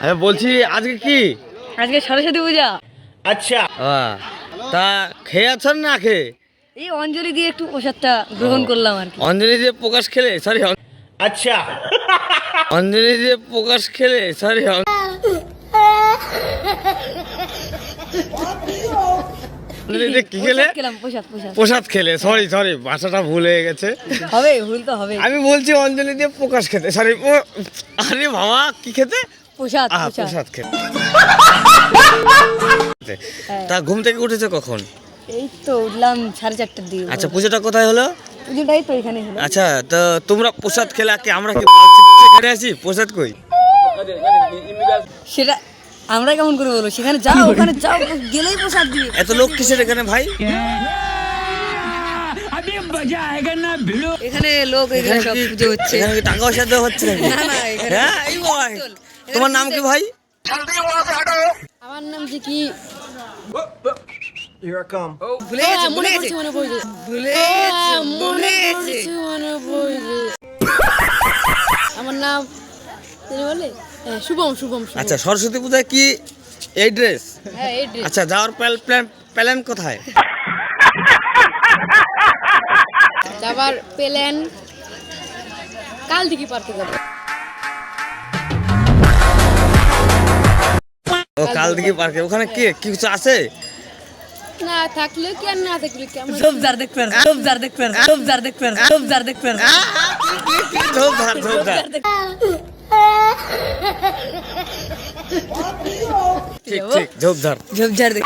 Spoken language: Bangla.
আমি বলছি আজকে কি? আজকে সরস্বতী পূজা। আচ্ছা। তা খেয়ে আছেন না খেয়ে? এই অঞ্জলি দিয়ে একটু প্রসাদটা গ্রহণ করলাম আর কি। অঞ্জলি দিয়ে প্রকাশ খেলে সরি আচ্ছা। অঞ্জলি দিয়ে প্রকাশ খেলে সরি অঞ্জলি কি খেলে? প্রসাদ খেলে সরি সরি ভাষাটা ভুল হয়ে গেছে। হবে ভুল তো হবে। আমি বলছি অঞ্জলি দিয়ে প্রকাশ খেতে সরি আরে বাবা কি খেতে? প্রসাদ খেতে। তা ঘুম থেকে উঠেছে কখন? এই তো উঠলাম সাড়ে চারটার দিকে আচ্ছা পুজোটা কোথায় হলো? পুজোটাই তো এখানে হলো। আচ্ছা তো তোমরা প্রসাদ খেলে কি আমরা কি খেতে আসি? প্রসাদ কই? সেটা আমরা কেমন করে বলব? সেখানে যাও ওখানে যাও গেলেই প্রসাদ দিয়ে এত লোক কিসের এখানে ভাই? এখানে লোক এখানে সব কি- পুজো হচ্ছে। এখানে কি টাকা পয়সা দেওয়া হচ্ছে না না এখানে হ্যাঁ এই ভাই তোমার নাম কি ভাই? আমার নাম যে কি? হ্যাঁ, ভুলে গেছে। ভুলে গেছে আমার নাম তিনি বলে হ্যাঁ, শুভম শুভম শুভম। আচ্ছা সরস্বতী পূজায় কি এই ড্রেস হ্যাঁ। আচ্ছা যাওয়ার প্ল্যান প্ল্যান কোথায় যাবার প্ল্যান কাল থেকে পারতে যাব ও কাল দিকে পার্কে ওখানে কি কি কিছু আছে না থাকলে কি আর না থাকলে কি আমার সবজার দেখবে সবজার দেখবে সবজার দেখবে সবজার দেখবে ঝোপঝাড় ঝোপঝাড় ঠিক ठीक ठीक झोपझाड़ देख